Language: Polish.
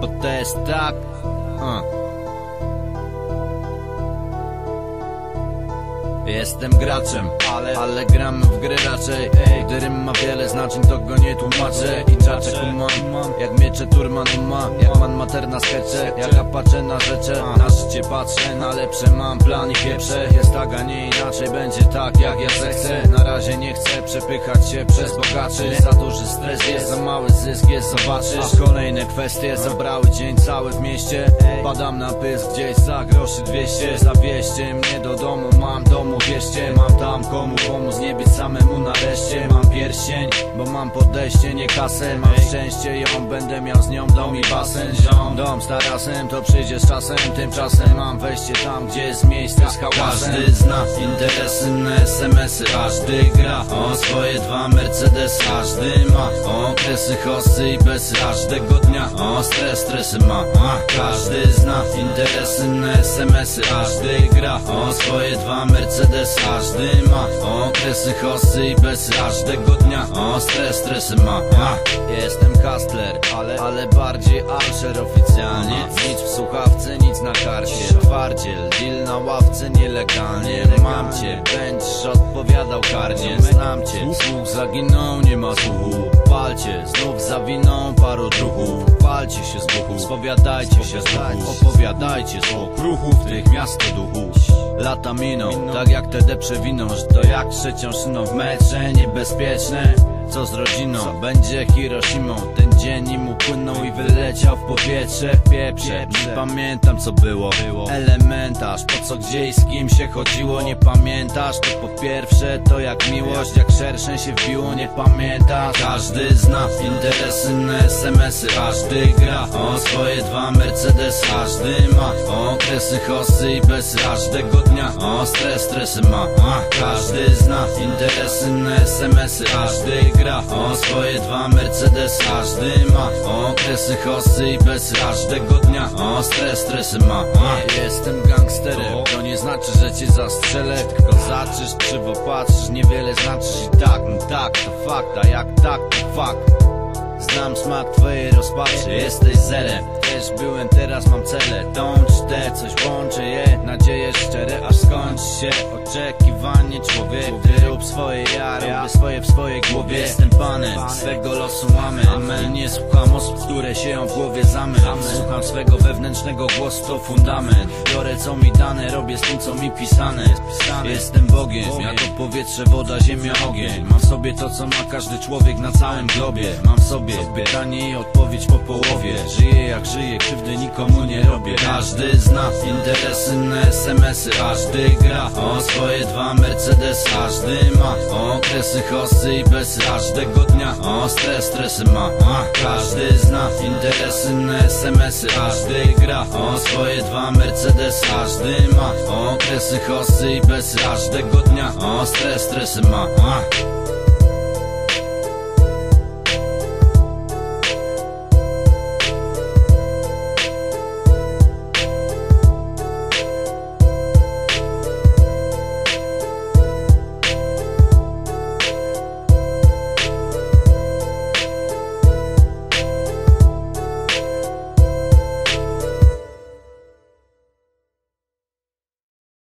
bo to jest tak uh. Jestem graczem, ale, ale gram w gry raczej. Ej, gdy rym ma wiele znaczeń, to go nie tłumaczę. I czaczek umam, jak miecze Turman ma. Jak man materna skecze, jak apacze na rzecze Na życie patrzę, na lepsze mam plan i pieprze. Jest tak, a nie inaczej, będzie tak jak ja zechcę razie nie chcę przepychać się przez bogaczy. Za duży stres jest, za mały zysk jest, zobaczysz. Kolejne kwestie zabrały dzień cały w mieście. Padam na pysk gdzieś za groszy 200 Zawieźcie mnie do domu, mam domu wierzcie Mam tam komu pomóc, nie być samemu nareszcie Mam pierścień, bo mam podejście, nie kasę. Mam szczęście, ją będę miał z nią dom i basen. Ziom, dom z tarasem, to przyjdzie z czasem. Tymczasem mam wejście tam, gdzie jest miejsce z hałasem. Każdy zna interesy na smsy Każdy gra o swoje dwa Mercedes. Każdy ma okresy hosty i bez każdego dnia O stres, stresy ma A, Każdy zna interesy na smsy Każdy gra o swoje dwa Mercedes. Każdy ma okresy hosty i bez każdego dnia. O stres, stresy ma. A, Jestem hustler, ale, ale bardziej archer oficjalnie. Nic w słuchawce, nic na karcie. Twardziel, deal na ławce nielegalnie. Mam cię, będziesz odpowiadał karnie. Znam cię, słuch zaginął, nie ma słuchu. Palcie, znów zawiną paru druhów Palcie się z buchu, spowiadajcie się z duchu Opowiadajcie z okruchów tych miasto duchów Lata miną, tak jak te deprze winą że To jak trzecią szyną w metrze niebezpieczne co z rodziną? Będzie Hiroshimą? Ten dzień im upłynął i wyleciał w powietrze. Pieprze, nie pamiętam co było. Elementarz, po co gdzie i z kim się chodziło Nie pamiętasz? To po pierwsze to jak miłość Jak szerszeń się wbiło, nie pamiętasz? Każdy zna interesy na smsy Każdy gra o swoje dwa Mercedes Każdy ma okresy hosty i bez każdego dnia. O stres, stresy ma. Każdy zna interesy na smsy Każdy gra o swoje dwa Mercedes Każdy ma. Okresy hosty i bez każdego dnia. O stres, stresy ma. A, Jestem gangsterem, to nie znaczy, że cię zastrzelę Tylko zaczysz, krzywo patrzysz, niewiele znaczysz i tak No tak, to fakt, a jak tak, to fakt. Znam smak twojej rozpaczy, jesteś zerem. Też byłem, teraz mam cele. Dąć te, coś łączy je Nadzieje szczere, aż skończy się Oczekiwanie człowiek Ty rób swoje, ja robię swoje w swojej głowie. Jestem panem, swego losu mamy. ML nie słucham osób, które się w głowie zamyk Słucham swego wewnętrznego głosu, to fundament. Biorę co mi dane, robię z tym co mi pisane. Jestem Bogiem, ja to powietrze, woda, ziemia, ogień. Mam w sobie to co ma każdy człowiek na całym globie. Mam w sobie pytanie i odpowiedź po połowie. Żyję jak żyję, krzywdy nikomu nie robię. Każdy zna interesy smsy Każdy gra. O swoje dwa Mercedes Każdy ma. Okresy hosty i bez każdego dnia. O stres, stresy ma. A, Każdy zna interesy na smsy Każdy gra. O swoje dwa Mercedes Każdy ma. Okresy hosty i bez każdego dnia. O stres, stresy ma. A,